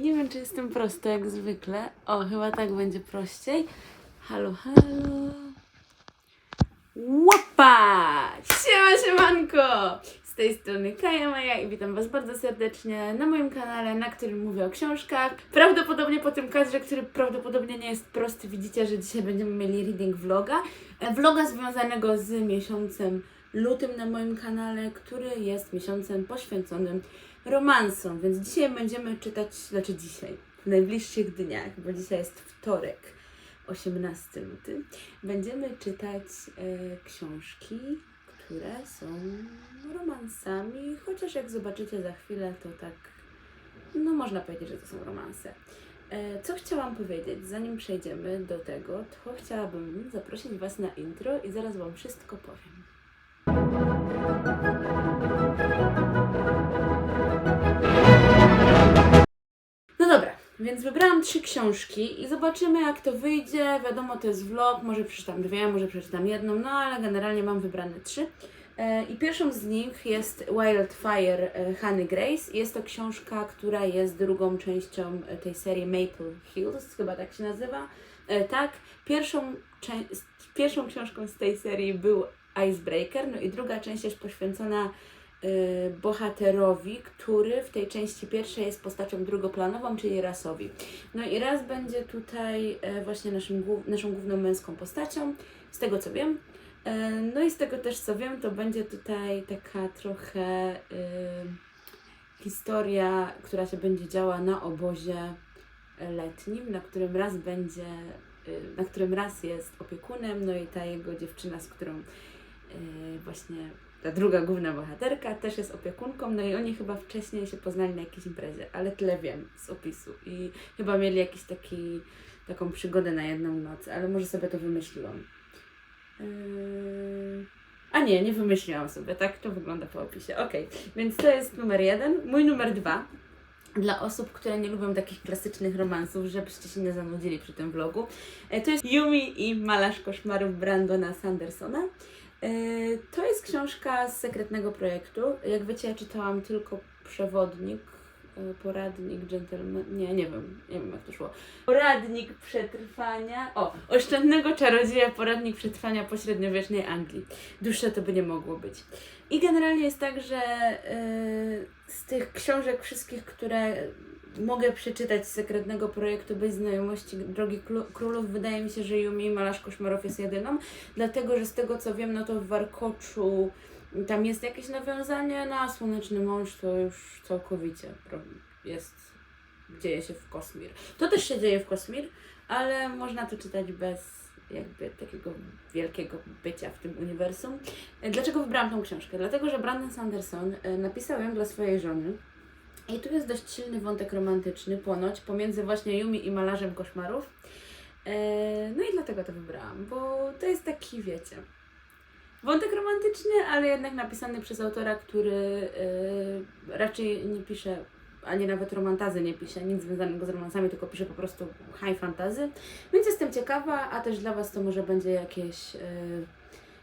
Nie wiem, czy jestem prosta jak zwykle. O, chyba tak będzie prościej. Halo, halo. Łopa! Siema, siemanko! Z tej strony Kaja Maja i witam Was bardzo serdecznie na moim kanale, na którym mówię o książkach. Prawdopodobnie po tym kadrze, który prawdopodobnie nie jest prosty, widzicie, że dzisiaj będziemy mieli reading vloga. E, Vloga związanego z miesiącem lutym na moim kanale, który jest miesiącem poświęconym romansom, więc dzisiaj będziemy czytać, znaczy dzisiaj, w najbliższych dniach, bo dzisiaj jest wtorek, 18 luty, będziemy czytać e, książki, które są romansami, chociaż jak zobaczycie za chwilę, to tak, no można powiedzieć, że to są romanse. E, Co chciałam powiedzieć, zanim przejdziemy do tego, to chciałabym zaprosić Was na intro i zaraz Wam wszystko powiem. Więc wybrałam trzy książki i zobaczymy jak to wyjdzie. Wiadomo, to jest vlog, może przeczytam dwie, może przeczytam jedną, no ale generalnie mam wybrane trzy. E, I pierwszą z nich jest Wildfire e, Honey Grace. Jest to książka, która jest drugą częścią e, tej serii Maple Hills, chyba tak się nazywa. Tak, pierwszą, pierwszą książką z tej serii był Icebreaker, no i druga część jest poświęcona bohaterowi, który w tej części pierwszej jest postacią drugoplanową, czyli Rasowi. No i Raz będzie tutaj e, właśnie naszym, naszą główną męską postacią, z tego co wiem. E, No i z tego też co wiem, to będzie tutaj taka trochę y, historia, która się będzie działa na obozie letnim, na którym raz będzie, y, na którym raz jest opiekunem, no i ta jego dziewczyna, z którą y, właśnie ta druga główna bohaterka też jest opiekunką, no i oni chyba wcześniej się poznali na jakiejś imprezie, ale tyle wiem z opisu i chyba mieli jakiś taki, taką przygodę na jedną noc, ale może sobie to wymyśliłam. Yy... A nie, nie wymyśliłam sobie, tak to wygląda po opisie. Okej, więc to jest numer jeden. Mój numer dwa dla osób, które nie lubią takich klasycznych romansów, żebyście się nie zanudzili przy tym vlogu. E, To jest Yumi i Malarz Koszmarów Brandona Sandersona. E, To jest książka z sekretnego projektu. Jak wiecie, ja czytałam tylko przewodnik, e, poradnik gentleman, nie, nie wiem, nie wiem jak to szło. Poradnik przetrwania, o, oszczędnego czarodzieja, poradnik przetrwania po średniowiecznej Anglii. Dłuższe to by nie mogło być. I generalnie jest tak, że y, z tych książek wszystkich, które mogę przeczytać z sekretnego projektu bez znajomości Drogi Królów, wydaje mi się, że Yumi Malarz Koszmarów jest jedyną, dlatego, że z tego co wiem, no to w Warkoczu tam jest jakieś nawiązanie na Słoneczny Mąż, to już całkowicie jest, dzieje się w Kosmir. To też się dzieje w Kosmir, ale można to czytać bez jakby takiego wielkiego bycia w tym uniwersum. Dlaczego wybrałam tą książkę? Dlatego, że Brandon Sanderson e, napisał ją dla swojej żony. I tu jest dość silny wątek romantyczny ponoć pomiędzy właśnie Yumi i malarzem koszmarów. E, No i dlatego to wybrałam, bo to jest taki, wiecie, wątek romantyczny, ale jednak napisany przez autora, który e, raczej nie pisze, ani nawet romantazy nie pisze, nic związanego z romansami, tylko pisze po prostu high fantasy. Więc jestem ciekawa, a też dla Was to może będzie jakieś, e,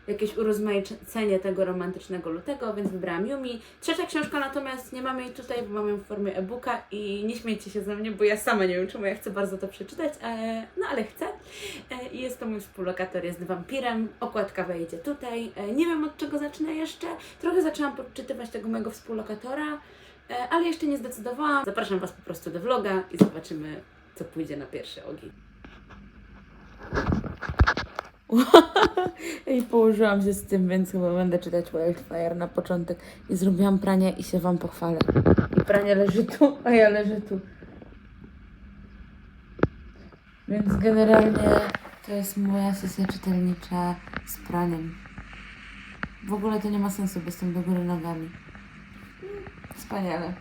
jakieś urozmaicenie tego romantycznego lutego, więc wybrałam Yumi. Trzecia książka natomiast nie mamy jej tutaj, bo mamy ją w formie e-booka i nie śmiejcie się ze mnie, bo ja sama nie wiem czemu, ja chcę bardzo to przeczytać, e, no ale chcę. E, I jest to mój współlokator, jest wampirem, okładka wejdzie tutaj. E, nie wiem od czego zacznę jeszcze, trochę zaczęłam podczytywać tego mojego współlokatora, e, ale jeszcze nie zdecydowałam. Zapraszam Was po prostu do vloga i zobaczymy, co pójdzie na pierwszy ogień. I położyłam się z tym, więc chyba będę czytać Wildfire na początek. I zrobiłam pranie i się Wam pochwalę. I pranie leży tu, a ja leżę tu. Więc generalnie to jest moja sesja czytelnicza z praniem. W ogóle to nie ma sensu, bo jestem do góry nogami. Wspaniale.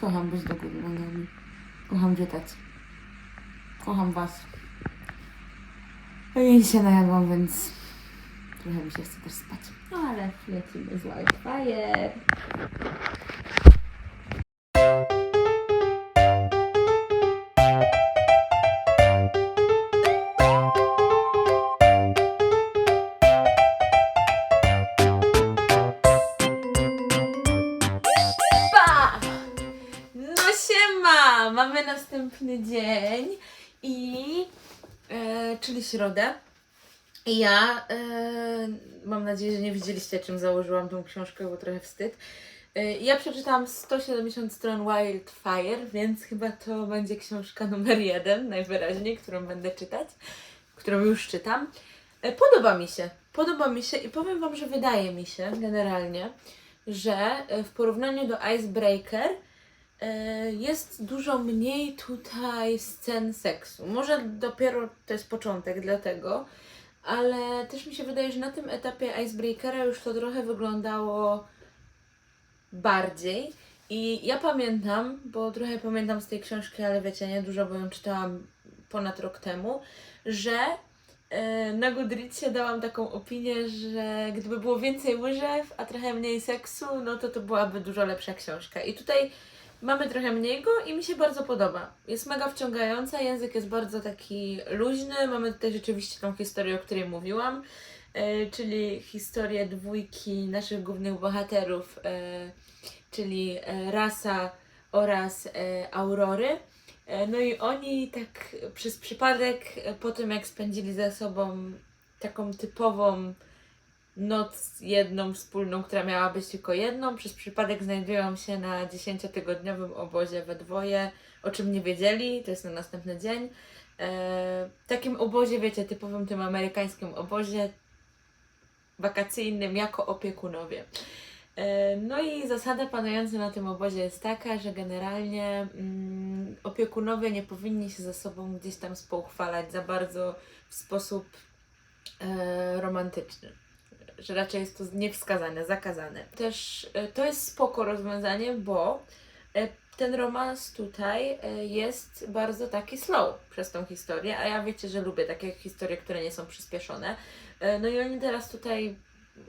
Kocham być do góry nogami. Kocham czytać. Kocham Was. I się najadłam, więc trochę mi się chce też spać. No ale lecimy z Wildfire. Środę. Ja e, mam nadzieję, że nie widzieliście, czym założyłam tą książkę, bo trochę wstyd. E, ja przeczytałam 170 stron Wildfire, więc chyba to będzie książka numer jeden, najwyraźniej, którą będę czytać, którą już czytam. E, Podoba mi się, podoba mi się i powiem Wam, że wydaje mi się generalnie, że w porównaniu do Icebreaker jest dużo mniej tutaj scen seksu. Może dopiero to jest początek dlatego, ale też mi się wydaje, że na tym etapie Icebreakera już to trochę wyglądało bardziej. I ja pamiętam, bo trochę pamiętam z tej książki, ale wiecie, nie dużo, bo ją czytałam ponad rok temu, że e, na Goodreadsie dałam taką opinię, że gdyby było więcej łyżew, a trochę mniej seksu, no to to byłaby dużo lepsza książka. I tutaj mamy trochę mniej go i mi się bardzo podoba. Jest mega wciągająca, język jest bardzo taki luźny. Mamy tutaj rzeczywiście tą historię, o której mówiłam, e, czyli historię dwójki naszych głównych bohaterów, e, czyli e, Rasa oraz Aurory. No i oni tak przez przypadek, po tym jak spędzili ze sobą taką typową noc jedną wspólną, która miała być tylko jedną, przez przypadek znajdują się na dziesięciotygodniowym obozie we dwoje, o czym nie wiedzieli, to jest na następny dzień. E, takim obozie, wiecie, typowym tym amerykańskim obozie wakacyjnym jako opiekunowie. E, No i zasada panująca na tym obozie jest taka, że generalnie mm, opiekunowie nie powinni się ze sobą gdzieś tam spochwalać za bardzo w sposób e, romantyczny. Że raczej jest to niewskazane, zakazane. Też e, to jest spoko rozwiązanie, bo e, ten romans tutaj e, jest bardzo taki slow przez tą historię, a ja wiecie, że lubię takie historie, które nie są przyspieszone. No i oni teraz tutaj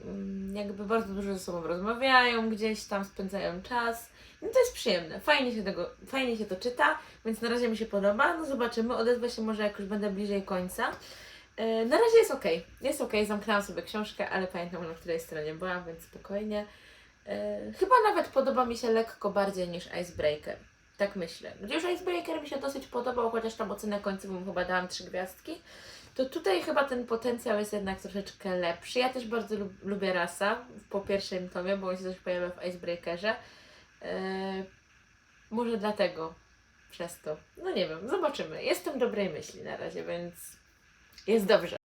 mm, jakby bardzo dużo ze sobą rozmawiają, gdzieś tam spędzają czas. No to jest przyjemne, fajnie się, tego, fajnie się to czyta, więc na razie mi się podoba. No zobaczymy, odezwę się może jak już będę bliżej końca. E, Na razie jest ok, jest ok, zamknęłam sobie książkę, ale pamiętam na której stronie byłam, więc spokojnie. E, Chyba nawet podoba mi się lekko bardziej niż Icebreaker. Tak myślę. Gdzie już Icebreaker mi się dosyć podobał, chociaż tam ocenę końcową chyba dałam trzy gwiazdki. To tutaj chyba ten potencjał jest jednak troszeczkę lepszy. Ja też bardzo lub, lubię Rasa po pierwszym tomie, bo on się też pojawia w Icebreakerze. E, może dlatego przez to. No nie wiem, zobaczymy. Jestem dobrej myśli na razie, więc jest dobrze.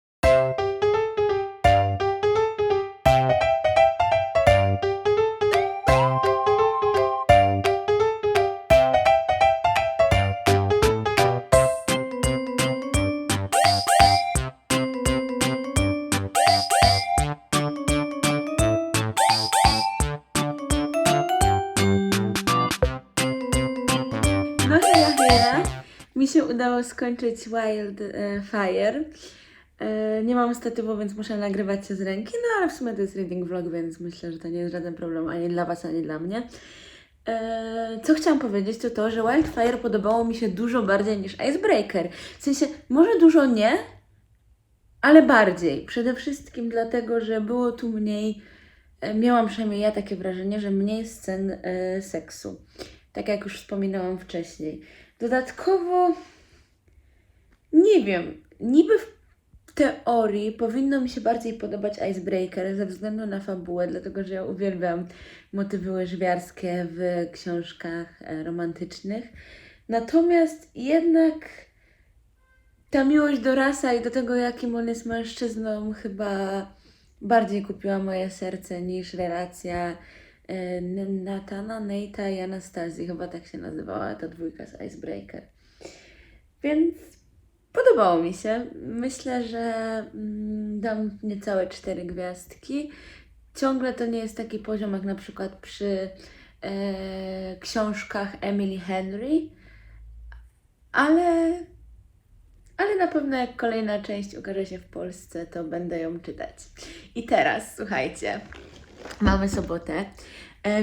Skończyć Wildfire. E, nie mam statywu, więc muszę nagrywać się z ręki, no ale w sumie to jest reading vlog, więc myślę, że to nie jest żaden problem ani dla Was, ani dla mnie. E, co chciałam powiedzieć, to to, że Wildfire podobało mi się dużo bardziej niż Icebreaker. W sensie, może dużo nie, ale bardziej. Przede wszystkim dlatego, że było tu mniej, e, miałam przynajmniej ja takie wrażenie, że mniej scen e, seksu. Tak jak już wspominałam wcześniej. Dodatkowo, nie wiem, niby w teorii powinno mi się bardziej podobać Icebreaker ze względu na fabułę, dlatego że ja uwielbiam motywy łyżwiarskie w książkach e, romantycznych. Natomiast jednak ta miłość do Rasa i do tego, jakim on jest mężczyzną, chyba bardziej kupiła moje serce niż relacja e, Natana, Nate'a i Anastazji. Chyba tak się nazywała ta dwójka z Icebreaker. Więc podobało mi się. Myślę, że mm, dam niecałe cztery gwiazdki. Ciągle to nie jest taki poziom jak na przykład przy e, książkach Emily Henry, ale ale na pewno jak kolejna część ukaże się w Polsce, to będę ją czytać. I teraz, słuchajcie, mamy sobotę,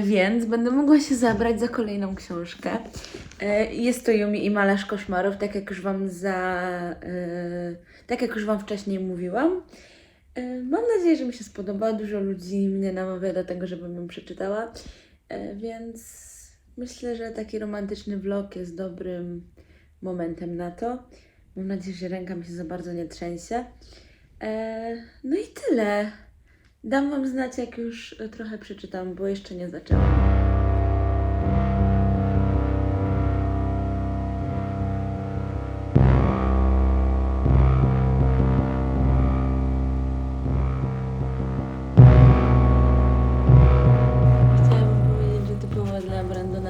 więc będę mogła się zabrać za kolejną książkę. E, Jest to Yumi i Malarz Koszmarów, tak jak już Wam za... e, tak jak już Wam wcześniej mówiłam. E, Mam nadzieję, że mi się spodoba. Dużo ludzi mnie namawia do tego, żebym ją przeczytała, E, więc myślę, że taki romantyczny vlog jest dobrym momentem na to. Mam nadzieję, że ręka mi się za bardzo nie trzęsie. E, no i tyle. Dam Wam znać, jak już e, trochę przeczytam, bo jeszcze nie zaczęłam.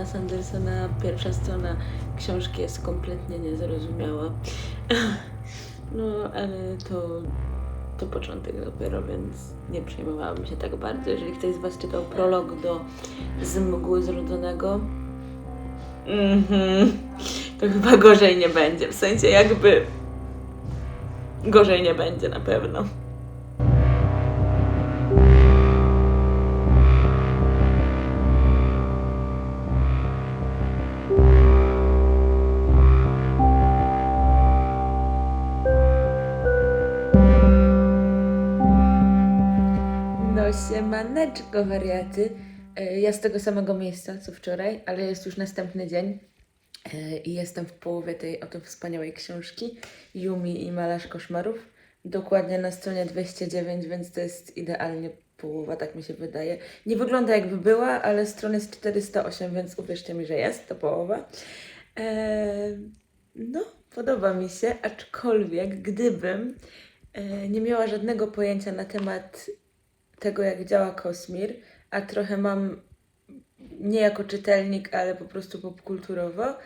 Sandersona pierwsza strona książki jest kompletnie niezrozumiała. No, ale to, to początek dopiero, więc nie przejmowałabym się tak bardzo. Jeżeli ktoś z Was czytał prolog do Z mgły zrodzonego, mhm, to chyba gorzej nie będzie. W sensie jakby gorzej nie będzie na pewno. Siemaneczko wariaty. E, Ja z tego samego miejsca co wczoraj, ale jest już następny dzień e, i jestem w połowie tej oto wspaniałej książki Yumi i Malarz Koszmarów. Dokładnie na stronie 209, więc to jest idealnie połowa, tak mi się wydaje. Nie wygląda jakby była, ale strona jest 408, więc uwierzcie mi, że jest to połowa. E, no, podoba mi się, aczkolwiek gdybym e, nie miała żadnego pojęcia na temat tego, jak działa Kosmir, a trochę mam nie jako czytelnik, ale po prostu popkulturowo,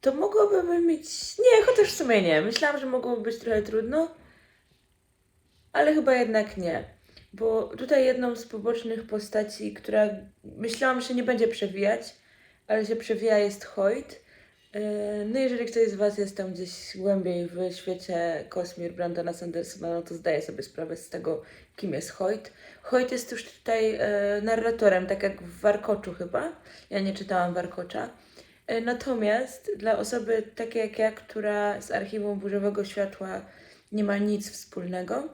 to mogłoby mieć. Nie, chociaż w sumie nie. Myślałam, że mogłoby być trochę trudno, ale chyba jednak nie. Bo tutaj jedną z pobocznych postaci, która myślałam, że nie będzie przewijać, ale się przewija, jest Hoyt. Yy, No, jeżeli ktoś z Was jest tam gdzieś głębiej w świecie Kosmir Brandona Sandersona, no to zdaje sobie sprawę z tego, kim jest Hoyt. Hoyt jest już tutaj e, narratorem, tak jak w Warkoczu chyba. Ja nie czytałam Warkocza. E, natomiast dla osoby takiej jak ja, która z archiwum Burzowego Światła nie ma nic wspólnego,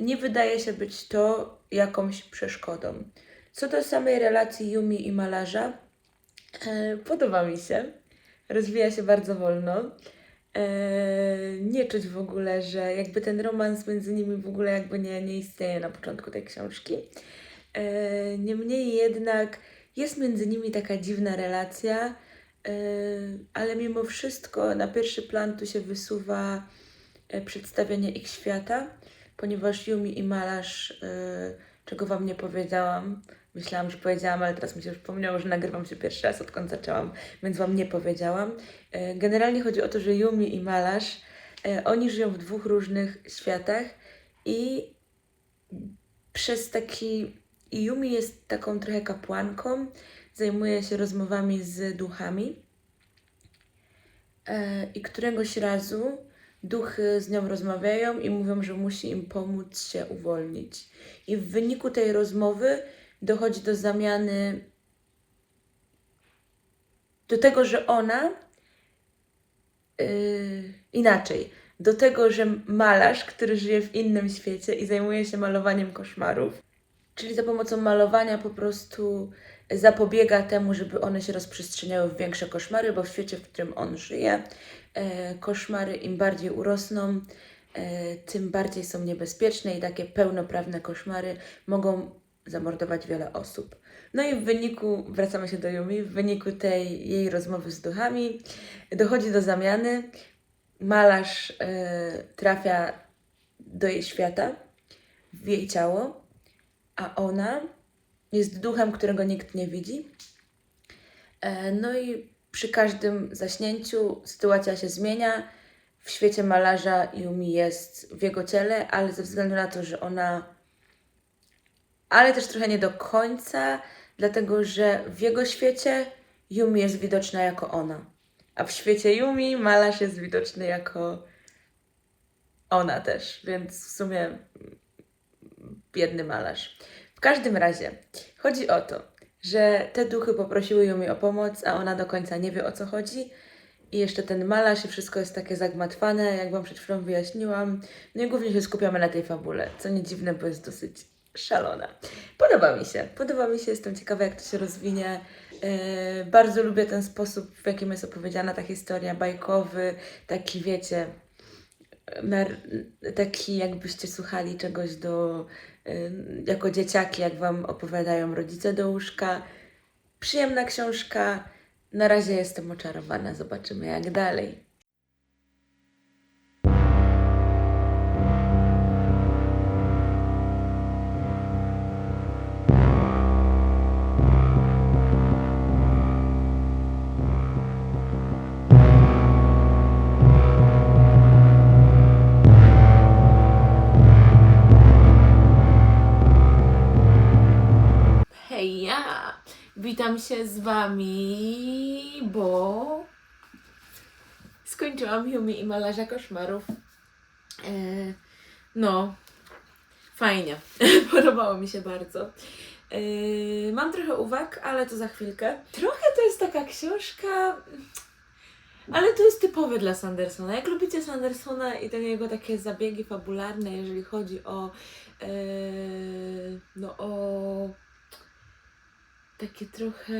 nie wydaje się być to jakąś przeszkodą. Co do samej relacji Yumi i malarza, e, podoba mi się. Rozwija się bardzo wolno. Eee, nie czuć w ogóle, że jakby ten romans między nimi w ogóle jakby nie, nie istnieje na początku tej książki. Eee, niemniej jednak jest między nimi taka dziwna relacja, eee, ale mimo wszystko na pierwszy plan tu się wysuwa e, przedstawienie ich świata, ponieważ Yumi i malarz, e, czego Wam nie powiedziałam, myślałam, że powiedziałam, ale teraz mi się przypomniało, że nagrywam się pierwszy raz, odkąd zaczęłam, więc Wam nie powiedziałam. E, Generalnie chodzi o to, że Yumi i malarz, e, oni żyją w dwóch różnych światach i przez taki. Yumi jest taką trochę kapłanką, zajmuje się rozmowami z duchami. E, I któregoś razu duchy z nią rozmawiają i mówią, że musi im pomóc się uwolnić. I w wyniku tej rozmowy dochodzi do zamiany. do tego, że ona. Yy, inaczej. Do tego, że malarz, który żyje w innym świecie i zajmuje się malowaniem koszmarów, czyli za pomocą malowania po prostu zapobiega temu, żeby one się rozprzestrzeniały w większe koszmary, bo w świecie, w którym on żyje, e, koszmary im bardziej urosną, e, tym bardziej są niebezpieczne i takie pełnoprawne koszmary mogą zamordować wiele osób. No i w wyniku, wracamy się do Yumi, w wyniku tej jej rozmowy z duchami dochodzi do zamiany. Malarz e, trafia do jej świata, w jej ciało, a ona jest duchem, którego nikt nie widzi. E, No i przy każdym zaśnięciu sytuacja się zmienia. W świecie malarza Yumi jest w jego ciele, ale ze względu na to, że ona. Ale też trochę nie do końca, dlatego że w jego świecie Yumi jest widoczna jako ona. A w świecie Yumi malarz jest widoczny jako ona też, więc w sumie biedny malarz. W każdym razie chodzi o to, że te duchy poprosiły Yumi o pomoc, a ona do końca nie wie o co chodzi. I jeszcze ten malarz i wszystko jest takie zagmatwane, jak Wam przed chwilą wyjaśniłam. No i głównie się skupiamy na tej fabule, co nie dziwne, bo jest dosyć szalona. Podoba mi się, podoba mi się, jestem ciekawa jak to się rozwinie. E, bardzo lubię ten sposób, w jakim jest opowiedziana ta historia, bajkowy, taki wiecie, taki jakbyście słuchali czegoś do, e, jako dzieciaki, jak Wam opowiadają rodzice do łóżka. Przyjemna książka. Na razie jestem oczarowana, zobaczymy jak dalej. Witam się z Wami, bo skończyłam Yumi i Malarza Koszmarów. E, no, fajnie. Podobało mi się bardzo. E, mam trochę uwag, ale to za chwilkę. Trochę to jest taka książka, ale to jest typowe dla Sandersona. Jak lubicie Sandersona i te jego takie zabiegi fabularne, jeżeli chodzi o e, no o takie trochę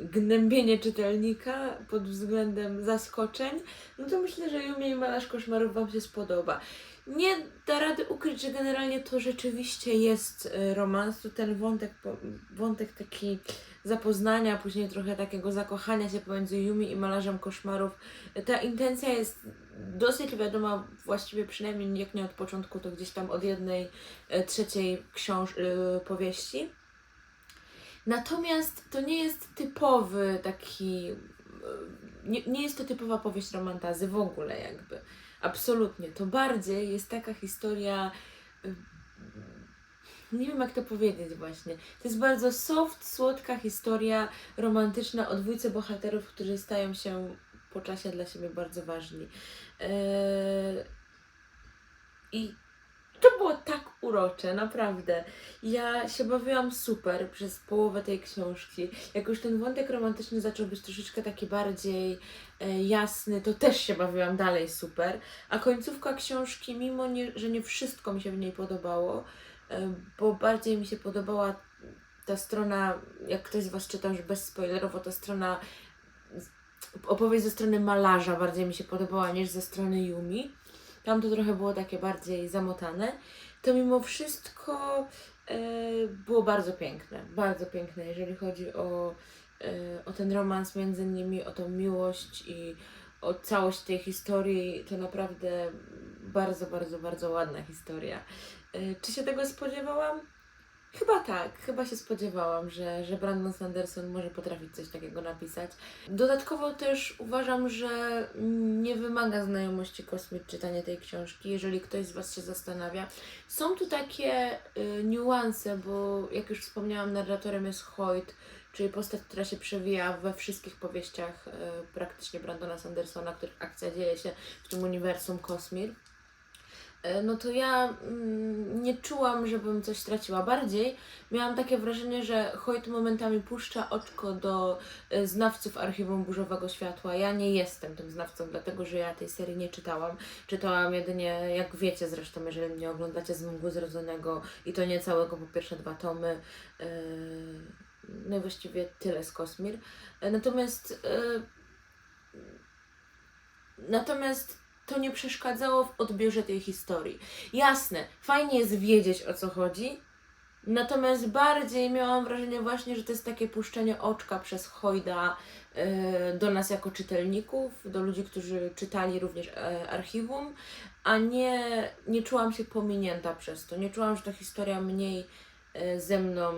gnębienie czytelnika pod względem zaskoczeń, no to myślę, że Yumi i Malarz Koszmarów Wam się spodoba. Nie da rady ukryć, że generalnie to rzeczywiście jest e, romans, to ten wątek, wątek taki zapoznania, później trochę takiego zakochania się pomiędzy Yumi i Malarzem Koszmarów. Ta intencja jest dosyć wiadoma, właściwie przynajmniej jak nie od początku, to gdzieś tam od jednej e, trzeciej książ- y, powieści. Natomiast to nie jest typowy taki. y, Nie, nie jest to typowa powieść romantazy w ogóle, jakby. Absolutnie. To bardziej jest taka historia. y, Nie wiem, jak to powiedzieć, właśnie. To jest bardzo soft, słodka historia romantyczna o dwójce bohaterów, którzy stają się po czasie dla siebie bardzo ważni. Eee, I to było urocze, naprawdę. Ja się bawiłam super przez połowę tej książki. Jak już ten wątek romantyczny zaczął być troszeczkę taki bardziej e, jasny, to też się bawiłam dalej super. A końcówka książki, mimo nie, że nie wszystko mi się w niej podobało, e, bo bardziej mi się podobała ta strona, jak ktoś z Was czytał już bez spoilerowo, ta strona opowieść ze strony malarza bardziej mi się podobała niż ze strony Yumi. Tam to trochę było takie bardziej zamotane. To mimo wszystko e, było bardzo piękne. Bardzo piękne, jeżeli chodzi o, e, o ten romans między nimi, o tą miłość i o całość tej historii. To naprawdę bardzo, bardzo, bardzo ładna historia. E, czy się tego spodziewałam? Chyba tak, chyba się spodziewałam, że, że Brandon Sanderson może potrafić coś takiego napisać. Dodatkowo też uważam, że nie wymaga znajomości kosmit czytania tej książki, jeżeli ktoś z Was się zastanawia. Są tu takie y, niuanse, bo jak już wspomniałam, narratorem jest Hoyt, czyli postać, która się przewija we wszystkich powieściach y, praktycznie Brandona Sandersona, których akcja dzieje się w tym uniwersum Kosmir. E, no to ja mm, nie czułam, żebym coś straciła. Bardziej miałam takie wrażenie, że Hoyt momentami puszcza oczko do e, znawców Archiwum Burzowego Światła. Ja nie jestem tym znawcą, dlatego że ja tej serii nie czytałam. Czytałam jedynie, jak wiecie zresztą, jeżeli mnie oglądacie z Mgły Zrodzonego i to nie całego, po pierwsze dwa tomy. e, No i właściwie tyle z Kosmir. Natomiast Natomiast to nie przeszkadzało w odbiorze tej historii. Jasne, fajnie jest wiedzieć o co chodzi, natomiast bardziej miałam wrażenie właśnie, że to jest takie puszczenie oczka przez Hojda e, do nas jako czytelników, do ludzi, którzy czytali również e, archiwum, a nie, nie czułam się pominięta przez to. Nie czułam, że ta historia mniej e, ze mną.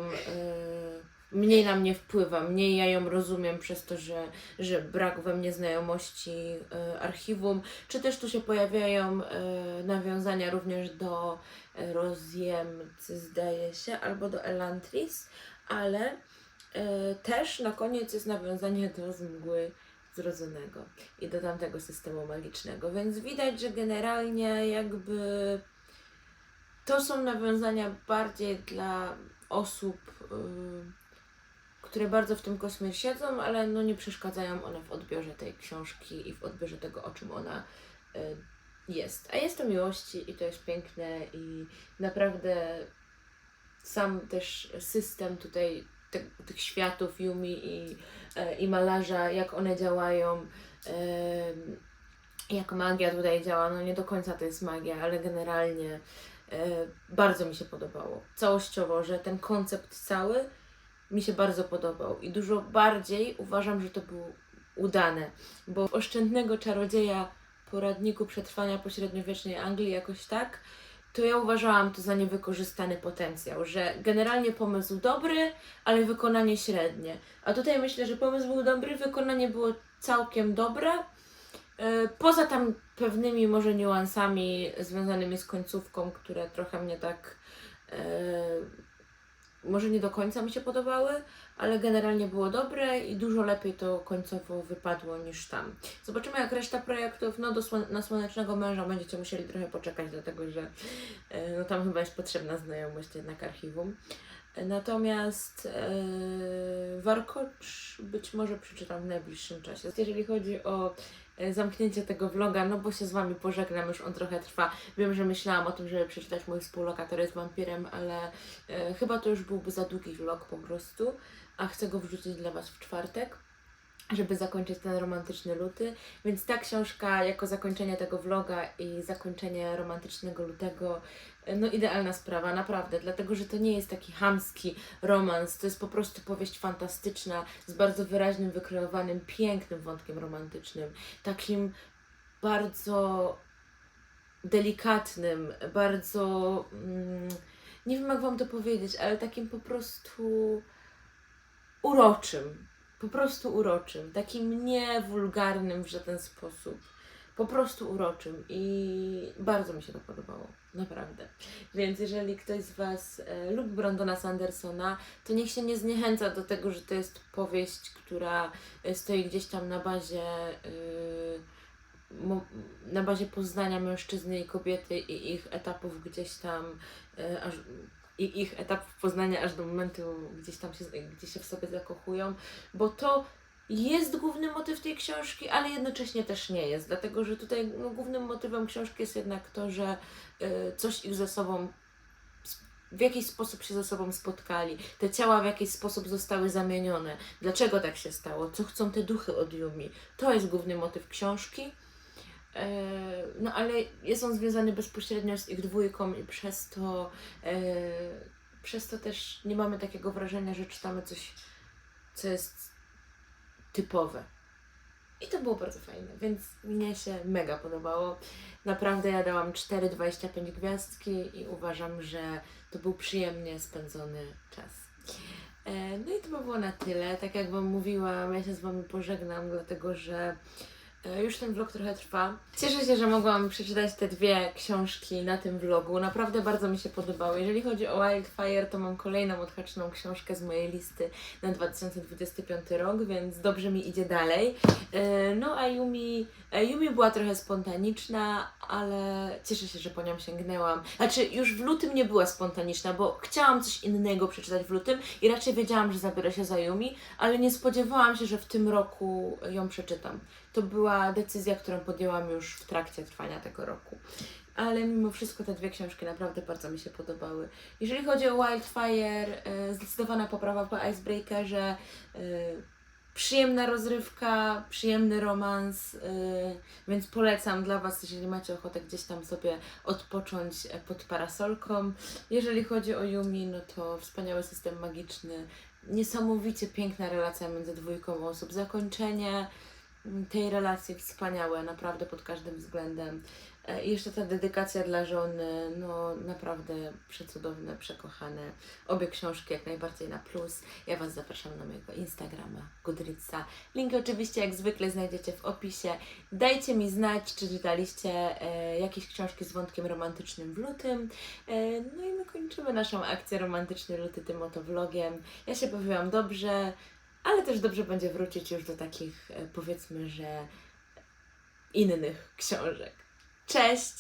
Mniej na mnie wpływa, mniej ja ją rozumiem przez to, że, że brak we mnie znajomości e, archiwum, czy też tu się pojawiają e, nawiązania również do Rozjemcy, zdaje się, albo do Elantris, ale e, też na koniec jest nawiązanie do Zmgły Zrodzonego i do tamtego systemu magicznego, więc widać, że generalnie jakby to są nawiązania bardziej dla osób, y, które bardzo w tym kosmie siedzą, ale no nie przeszkadzają one w odbiorze tej książki i w odbiorze tego, o czym ona y, jest. A jest to miłości i to jest piękne i naprawdę sam też system tutaj te, tych światów Yumi i, e, i malarza, jak one działają. jak magia tutaj działa, no nie do końca to jest magia, ale generalnie e, bardzo mi się podobało. Całościowo, że ten koncept cały mi się bardzo podobał i dużo bardziej uważam, że to było udane, bo Oszczędnego Czarodzieja poradniku przetrwania po średniowiecznej Anglii jakoś tak, to ja uważałam to za niewykorzystany potencjał, że generalnie pomysł dobry, ale wykonanie średnie. A tutaj myślę, że pomysł był dobry, wykonanie było całkiem dobre. E, Poza tam pewnymi może niuansami związanymi z końcówką, które trochę mnie tak e, może nie do końca mi się podobały, ale generalnie było dobre i dużo lepiej to końcowo wypadło niż tam. Zobaczymy jak reszta projektów, no do słone- na Słonecznego Męża będziecie musieli trochę poczekać, dlatego że e, no, tam chyba jest potrzebna znajomość jednak archiwum. Natomiast e, Warkocz być może przeczytam w najbliższym czasie. Jeżeli chodzi o e, zamknięcie tego vloga, no bo się z Wami pożegnam, już on trochę trwa. Wiem, że myślałam o tym, żeby przeczytać mój współlokator jest wampirem, ale e, chyba to już byłby za długi vlog po prostu, a chcę go wrzucić dla Was w czwartek żeby zakończyć ten romantyczny luty. Więc ta książka jako zakończenie tego vloga i zakończenie romantycznego lutego, no idealna sprawa, naprawdę, dlatego że to nie jest taki hamski romans, to jest po prostu powieść fantastyczna z bardzo wyraźnym, wykreowanym, pięknym wątkiem romantycznym, takim bardzo delikatnym, bardzo mm, nie wiem jak wam to powiedzieć, ale takim po prostu uroczym. Po prostu uroczym, takim nie wulgarnym w żaden sposób. Po prostu uroczym i bardzo mi się to podobało, naprawdę. Więc jeżeli ktoś z Was e, lubi Brandona Sandersona, to niech się nie zniechęca do tego, że to jest powieść, która e, stoi gdzieś tam na bazie e, na bazie poznania mężczyzny i kobiety i ich etapów gdzieś tam e, aż i ich etapów poznania aż do momentu gdzieś tam się, gdzie się w sobie zakochują, bo to jest główny motyw tej książki, ale jednocześnie też nie jest, dlatego że tutaj no, głównym motywem książki jest jednak to, że y, coś ich ze sobą w jakiś sposób się ze sobą spotkali, te ciała w jakiś sposób zostały zamienione. Dlaczego tak się stało? Co chcą te duchy od Yumi? To jest główny motyw książki. E, No ale jest on związany bezpośrednio z ich dwójką i przez to, e, przez to też nie mamy takiego wrażenia, że czytamy coś, co jest typowe. I to było bardzo fajne, więc mnie się mega podobało. Naprawdę ja dałam 4,25 gwiazdki i uważam, że to był przyjemnie spędzony czas. E, No i to by było na tyle. Tak jak Wam mówiłam, ja się z Wami pożegnam, dlatego że już ten vlog trochę trwa. Cieszę się, że mogłam przeczytać te dwie książki na tym vlogu. Naprawdę bardzo mi się podobały. Jeżeli chodzi o Wildfire, to mam kolejną odhaczoną książkę z mojej listy na 2025 rok, więc dobrze mi idzie dalej. E, No a Yumi, e, Yumi była trochę spontaniczna, ale cieszę się, że po nią sięgnęłam. Znaczy, już w lutym nie była spontaniczna, bo chciałam coś innego przeczytać w lutym i raczej wiedziałam, że zabiorę się za Yumi, ale nie spodziewałam się, że w tym roku ją przeczytam. To była decyzja, którą podjęłam już w trakcie trwania tego roku. Ale mimo wszystko te dwie książki naprawdę bardzo mi się podobały. Jeżeli chodzi o Wildfire, e, zdecydowana poprawa po Icebreakerze, e, przyjemna rozrywka, przyjemny romans, e, więc polecam dla Was, jeżeli macie ochotę gdzieś tam sobie odpocząć pod parasolką. Jeżeli chodzi o Yumi, no to wspaniały system magiczny, niesamowicie piękna relacja między dwójką osób, zakończenie tej relacji wspaniałe, naprawdę pod każdym względem. E, I jeszcze ta dedykacja dla żony, no naprawdę przecudowne, przekochane. Obie książki jak najbardziej na plus. Ja Was zapraszam na mojego Instagrama, Goodreadsa. Linki oczywiście jak zwykle znajdziecie w opisie. Dajcie mi znać, czy czytaliście e, jakieś książki z wątkiem romantycznym w lutym. E, no i my kończymy naszą akcję Romantyczny Luty tym oto vlogiem. Ja się bawiłam dobrze, ale też dobrze będzie wrócić już do takich, e, powiedzmy, że innych książek. Cześć!